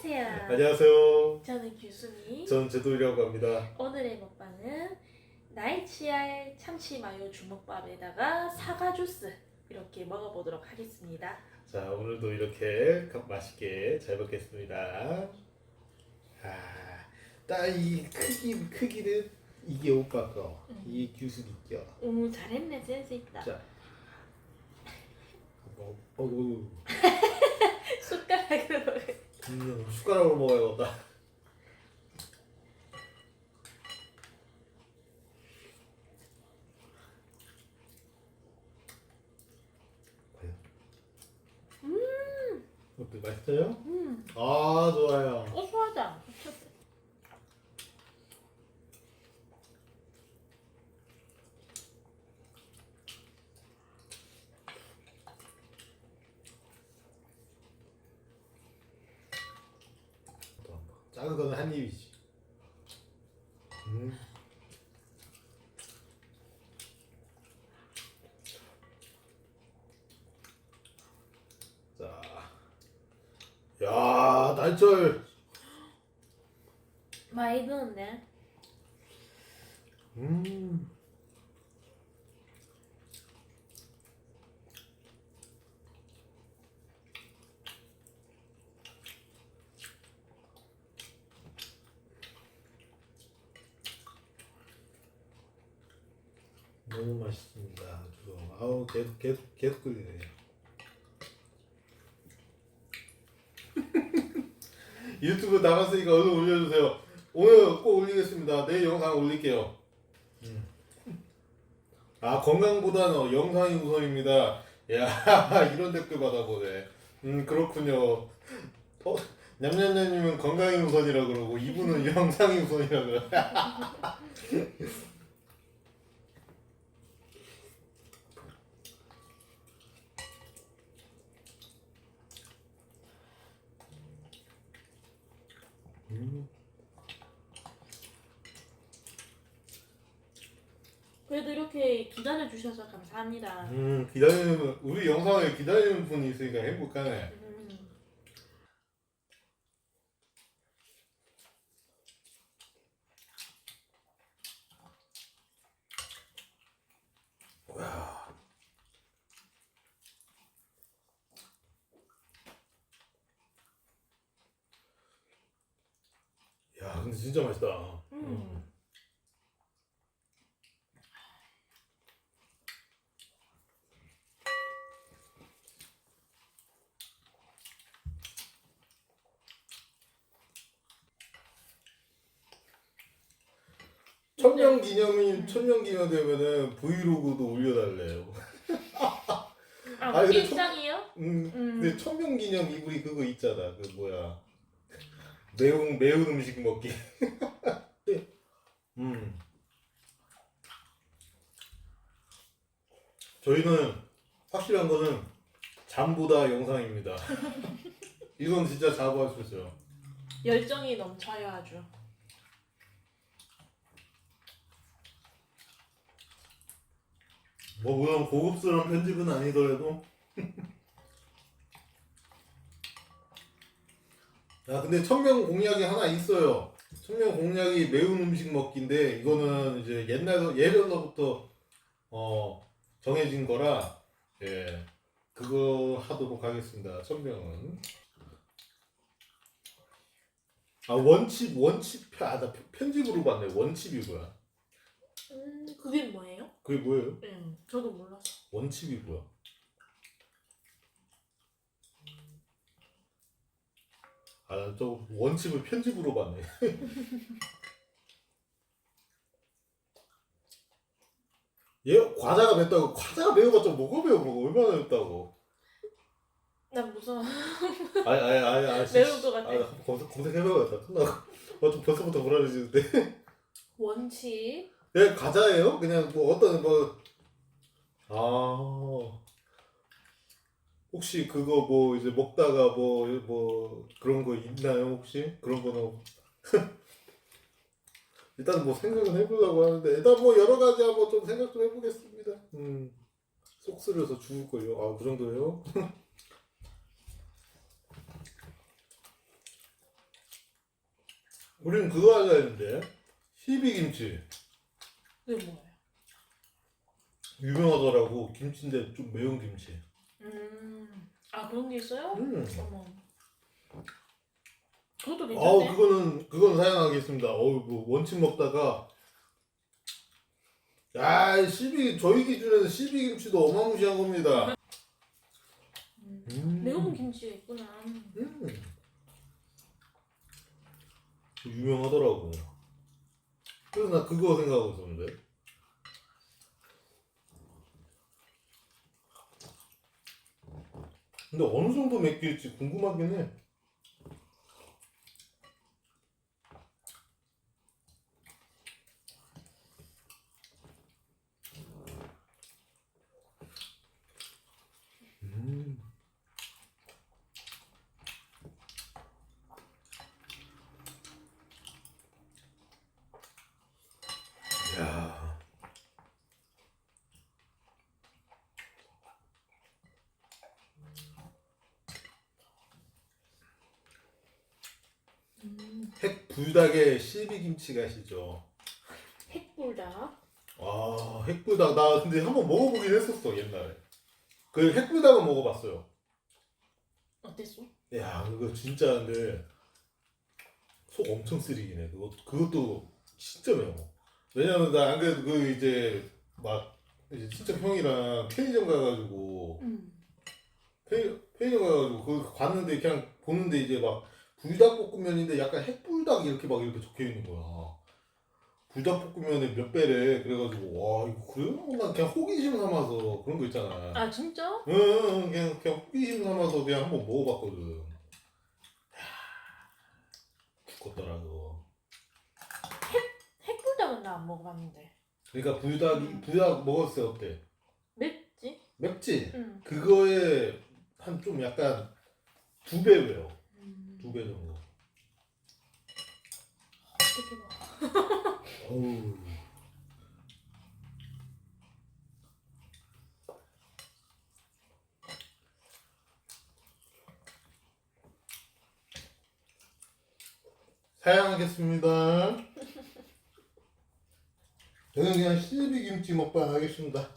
안녕하세요. 안녕하세요. 저는 규순이. 저는 제도이라고 합니다. 오늘의 먹방은 나이치알 참치 마요 주먹밥에다가 사과 주스 이렇게 먹어보도록 하겠습니다. 자, 오늘도 이렇게 맛있게 잘 먹겠습니다. 아, 딱이 크기 크기는 이게 오빠 거, 음. 이게 규순이 거. 오 잘했네 센스 있다. 자, 어, 어, 어, 숟가락으로 먹어야겠다. 과연? 음, 어때 맛있어요? 음, 아 좋아요. 고소하다. 또 한 번. 작은 거는 한 입이지. 음. 자, 야 날절. 많이 넣었네. 음. 너무 맛있습니다. 아주 아우 계속 계속 계속 끓이네. 유튜브 나갔으니까 얼른 올려주세요. 오늘 꼭 올리겠습니다. 내일 영상 올릴게요. 음. 아 건강보다는 영상이 우선입니다. 야 이런 댓글 받아보네. 음 그렇군요. 어, 냠냠냠님은 건강이 우선이라 그러고 이분은 영상이 우선이라 그래. 그래도 이렇게 기다려 주셔서 감사합니다. 음 기다리는 우리 영상을 기다리는 분이 있으니까 행복하네. 음. 와. 야 근데 진짜 맛있다. 음. 천년 기념이 천년 기념 되면은 브이로그도 올려달래요. 아, 아니, 근데 일상이요? 음, 음. 근데 천년 기념 이불이 그거 있잖아. 그 뭐야 매운 매운 음식 먹기. 음. 저희는 확실한 거는 잠보다 영상입니다. 이건 진짜 자부할 수 있어요. 열정이 넘쳐요 아주. 뭐 물론 고급스러운 편집은 아니더라도 야 근데 천명 공약이 하나 있어요 천명 공약이 매운 음식 먹기인데 이거는 이제 옛날 예전서부터 어 정해진 거라 예 그거 하도록 하겠습니다 천명은 아 원칩 원칩 아나 편집으로 봤네 원칩이 뭐야 음, 그게 뭐예요? 그게 뭐예요 음, 저도 몰랐어. 원칩이 뭐야? 아, 저 원칩을 편집으로 봤네. 얘 과자가 맵다고 과자가 매워봤자 뭐가 매워 뭐가 얼마나 맵다고? 난 무서워. 아니 아니 아니 아니 매울 것 같아. 아, 검색 검색해봐야겠다. 끝나고 어좀 벌써부터 불안해지는데. 원치. 얘 과자예요? 그냥 뭐 어떤 뭐 아. 혹시 그거 뭐 이제 먹다가 뭐 뭐 그런 거 있나요 혹시 그런 거는 일단 뭐 생각은 해보려고 하는데 일단 뭐 여러 가지 한번 좀 생각 좀 해보겠습니다. 음. 속 쓰려서 죽을 걸요. 아 그 정도예요? 우린 그거 하려 했는데 시비김치 그게 뭐예요? 유명하더라고 김치인데 좀 매운 김치 음. 아 그런 게 있어요? 음. 어머. 그것도 아우 괜찮네. 그거는 그건 사양하겠습니다 어우 뭐 원칩 먹다가 야 시비 저희 기준에서 시비 김치도 어마무시한 겁니다 음. 음. 매운 김치가 있구나. 음. 유명하더라고 그래서 나 그거 생각하고 있었는데 근데 어느 정도 맵길지 궁금하긴 해 불닭에 실비김치 가시죠. 핵불닭. 아, 핵불닭 나 근데 한번 먹어보긴 했었어 옛날에. 그 핵불닭은 먹어봤어요. 어땠어? 야, 그거 진짜 근데 속 엄청 쓰리기네. 그것 그것도 진짜 매워. 왜냐면 나 안 그래도 그 이제 막 이제 친척 형이랑 편의점 가가지고 음. 편의, 편의점 가가지고 그 갔는데 그냥 보는데 이제 막 불닭볶음면인데 약간 핵불닭 이렇게 막 이렇게 적혀 있는 거야. 불닭볶음면에 몇 배래 그래가지고 와 이거 그래요? 난 그냥 호기심 삼아서 그런 거 있잖아. 아 진짜? 응, 응, 그냥 그냥 호기심 삼아서 그냥 한번 먹어봤거든. 야, 죽겠더라고. 핵불닭은 나 안 먹어봤는데. 그러니까 불닭이 불닭 먹었을 때 어때? 맵지? 맵지? 응. 그거에 한 좀 약간 두배 매워. 음. 두배 정도. 어떻게 먹어? 어우. 사양하겠습니다. 저는 그냥 실비 김치 먹방 하겠습니다.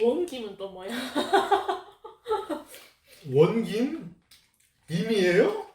원김은 또 뭐야? 원김? 김이에요?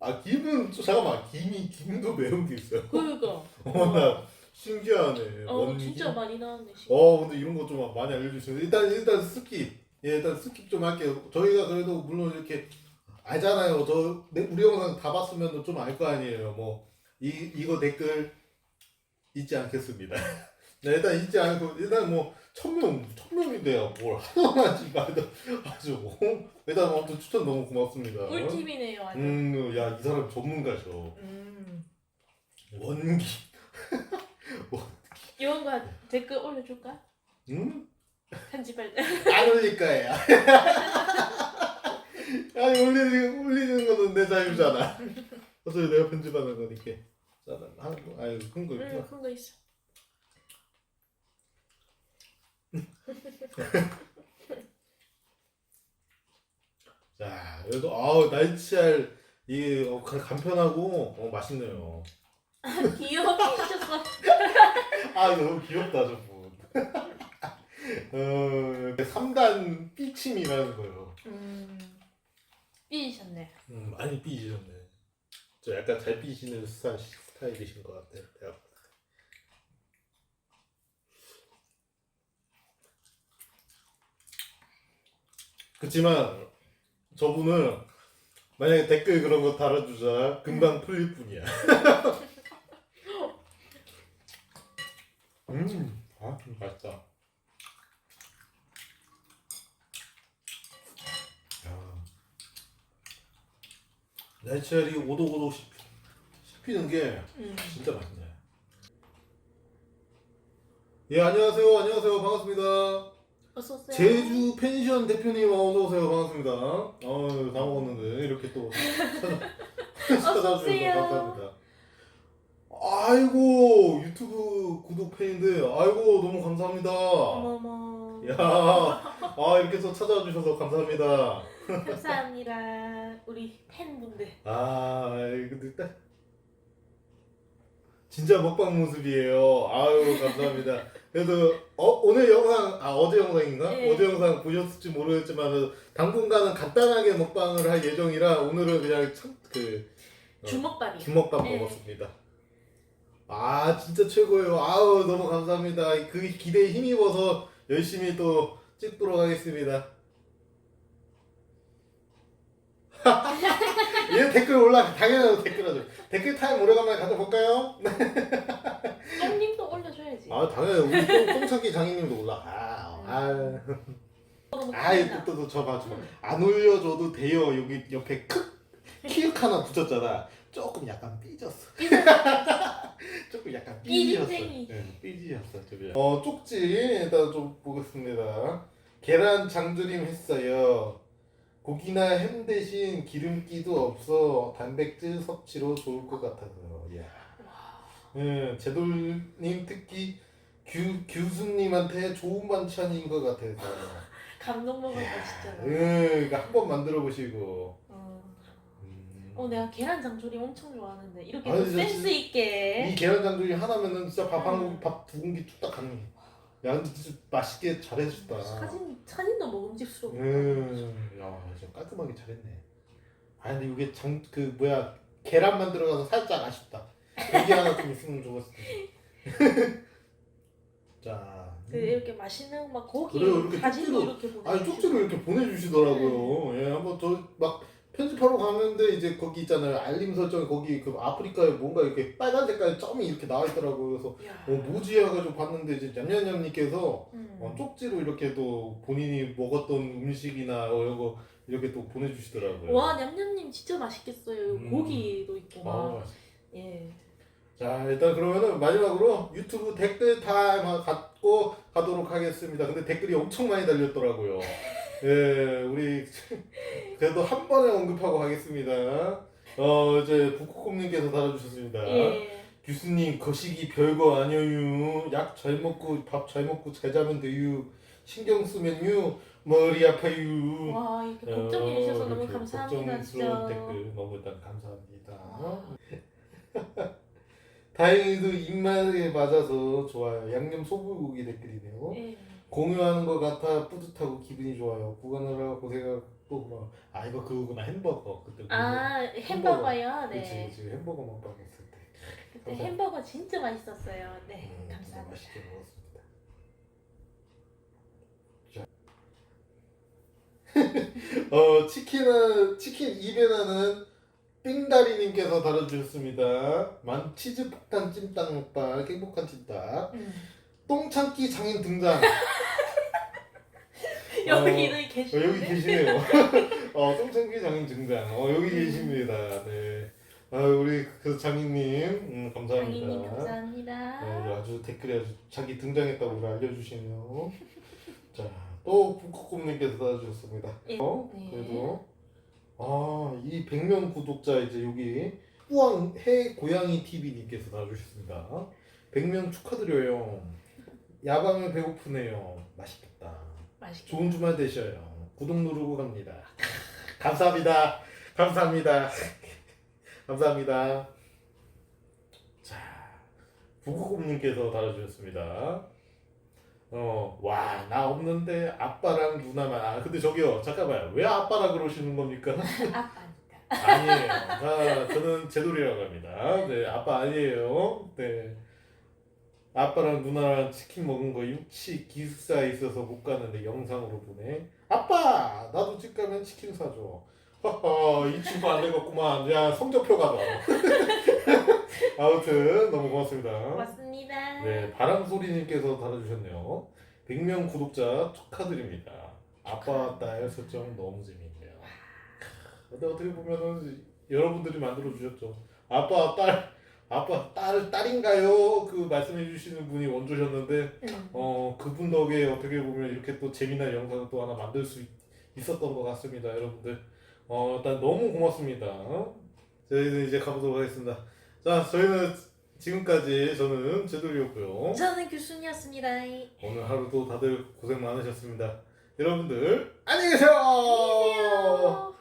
아 김은 저- 잠깐만 김이 김도 매운 게 있어요. 그거. 어나 신기하네. 어 원김? 진짜 많이 나왔네. 씨. 어 근데 이런 거 좀 많이 알려주시면 일단 일단 스킵 예 일단 스킵 좀 할게요 저희가 그래도 물론 이렇게 알잖아요 저 내- 우리 영상 다 봤으면 좀 알 거 아니에요 뭐 이 이거 댓글 잊지 않겠습니다 네, 일단 잊지 않고 일단 뭐 천명 천명인데요 뭘 아주 뭐 일단 뭐 아무튼 추천 너무 고맙습니다 꿀팁이네요. 아주. 음 야 이 사람 전문가죠 음. 원기 이런 거 댓글 올려줄까? 음 편집할 때. 안 올릴 거예요. 아니 올리는 올리는 거는 내 자유잖아. 어차피 내가 편집하는 거니까. 짜란 하는 거 아니 큰거 있구나. 응, 큰거 있어. 자 그래도 아우 날치알 이게 어, 간- 간편하고 어, 맛있네요. 귀여워 피셨어. 아 너무 귀엽다 저분. 어 3단 삐침이라는 거요. 음. 삐지셨네. 음 많이 삐지셨네. 저 약간 잘 삐지는 스타일 스타일이신 것 같아요. 내가 봤을 때. 그렇지만 저분은 만약에 댓글 그런 거 달아주자 금방 풀릴 뿐이야. 음, 아 맛있다. 야. 날치알이 오독오독 씹히, 씹히는 게 음. 진짜 맛있네. 예 안녕하세요 안녕하세요 반갑습니다. 어서 오세요. 제주 펜션 대표님 어서 오세요 반갑습니다. 어, 다 먹었는데 이렇게 또 찾아- 찾아주셔서 오세요. 감사합니다. 아이고 유튜브 구독 팬인데 아이고 너무 감사합니다. 어머머. 야, 아 이렇게 또 찾아주셔서 감사합니다. 감사합니다. 우리 팬분들. 아, 근데 딱 진짜 먹방 모습이에요. 아유 감사합니다. 그래도 어, 오늘 영상 아 어제 영상인가? 네. 어제 영상 보셨을지 모르겠지만 당분간은 간단하게 먹방을 할 예정이라 오늘은 그냥 참 그 어, 주먹밥이요. 주먹밥 네. 먹었습니다. 아 진짜 최고예요. 아우 너무 감사합니다. 그 기대에 힘입어서 열심히 또 찍도록 하겠습니다. 얘 댓글 올라 당연히 댓글 하죠. 댓글 타임 오래간만에 가져볼까요? 똥님도 올려줘야지. 아 당연히 우리 똥, 똥차기 장인님도 올라. 아, 아, 아이. 또또 저봐 저봐. 안 올려줘도 돼요. 여기 옆에 크 키읔 하나 붙였잖아. 조금 약간 삐졌어. 조금 약간 삐지셨어. 삐짐쟁이. 네, 삐지셨어. 저기. 어 쪽지 일단 좀 보겠습니다. 계란 장조림 했어요. 고기나 햄 대신 기름기도 없어 단백질 섭취로 좋을 것 같아서요. 야. 예, 제돌님 특히 규 규수님한테 좋은 반찬인 것 같아서. 감동 먹을 맛있잖아. 예, 이거 한번 만들어 보시고. 어. 음. 어 내가 계란 장조림 엄청 좋아하는데 이렇게 아니, 또 진짜 센스 있게. 이 계란 장조림 하나면은 진짜 밥한 음. 공기 밥두 공기 뚝딱 가는 게. 야, 근데 진짜 맛있게 잘해줬다. 사진 사진도 먹음직스러워. 음, 야, 진짜 깔끔하게 잘했네. 아, 근데 이게 장 그 뭐야 계란만 들어가서 살짝 아쉽다. 고기 하나 좀 있으면 좋았을 텐데. 자, 그 이렇게 맛있는 막 고기 그래요, 이렇게 사진도 쪽지로- 이렇게 보내. 아니 쪽지로 이렇게 보내주시더라고요. 예, 한번 저막 편집하러 가는데 이제 거기 있잖아요 알림 설정 거기 그 아프리카에 뭔가 이렇게 빨간 색깔 점이 이렇게 나와 있더라고요. 그래서 야. 어 뭐지 해가지고 봤는데 이제 냠냠냠님께서 음. 어, 쪽지로 이렇게 또 본인이 먹었던 음식이나 어, 이런 거 이렇게 또 보내주시더라고요. 와 냠냠님 진짜 맛있겠어요. 음. 고기도 있고 아, 막. 맛있- 예. 자 일단 그러면은 마지막으로 유튜브 댓글 타임 갖고 가도록 하겠습니다. 근데 댓글이 엄청 많이 달렸더라고요. 예, 우리 그래도 한 번에 언급하고 가겠습니다. 어 이제 북코콤님께서 달아주셨습니다. 예. 교수님 거시기 별거 아니에요. 약 잘 먹고 밥 잘 먹고 잘 자면 돼요. 신경 쓰면요 머리 아파요. 와 이렇게 걱정해 주셔서 너무 감사합니다 걱정스러운 진짜. 댓글 너무 일단 감사합니다. 와. 다행히도 입맛에 맞아서 좋아요. 양념 소불고기 댓글이네요. 예. 공유하는 것 같아 뿌듯하고 기분이 좋아요. 구간하라 고생하고 막, 아 이거 그거구나 햄버거 그때 아 햄버거요. 그치 네. 그치 햄버거 먹방 했을 때. 그때 감사합니다. 햄버거 진짜 맛있었어요. 네 음, 진짜 감사합니다. 맛있게 먹었습니다. 자. 어 치킨은 치킨 입에 나는 삥다리님께서 달아주셨습니다. 만 치즈 폭탄 찜닭 먹방 행복한 찜닭 음. 똥참기 장인 등장. 여기는 어, 계시네. 여기 계시네요. 어 똥참기 장인 등장. 어 여기 계십니다. 네. 아 우리 그 장인님 음, 감사합니다. 장인님 감사합니다. 네, 아주 댓글에 아주 자기 등장했다고 우리 알려주시네요. 자, 또 북극곰님께서 달아주셨습니다. 예. 어? 네. 그래도 아, 이 100명 구독자 이제 여기 뿌왕 해 고양이 TV님께서 달아주셨습니다. 100명 축하드려요. 야밤에 배고프네요. 맛있겠다. 맛있게. 좋은 주말 되셔요. 구독 누르고 갑니다. 감사합니다. 감사합니다. 감사합니다. 자, 부구곰님께서 달아주셨습니다. 어, 와, 나 없는데 아빠랑 누나만. 아, 근데 저기요, 잠깐만요. 왜 아빠라 그러시는 겁니까? 아빠니까. 아니에요. 아, 저는 제돌이라고 합니다. 네, 아빠 아니에요. 네. 아빠랑 누나랑 치킨 먹은 거 육치 기숙사에 있어서 못 가는데 영상으로 보내. 아빠! 나도 집 가면 치킨 사줘. 허허, 이 친구 안 되겠구만. 야, 성적표가 너. 아무튼, 너무 고맙습니다. 고맙습니다. 네, 바람소리님께서 달아주셨네요. 100명 구독자 축하드립니다. 아빠, 딸 설정 너무 재밌네요. 근데 어떻게 보면은 여러분들이 만들어 주셨죠. 아빠, 딸, 아빠, 딸, 딸인가요? 그 말씀해 주시는 분이 원조셨는데, 음. 어, 그분 덕에 어떻게 보면 이렇게 또 재미난 영상을 또 하나 만들 수 있, 있었던 것 같습니다, 여러분들. 어, 일단 너무 고맙습니다. 저희는 이제 가보도록 하겠습니다. 자, 저희는 지금까지 저는 제돌이었고요. 저는 교순이었습니다. 오늘 하루도 다들 고생 많으셨습니다. 여러분들 안녕히 계세요. 안녕히 계세요.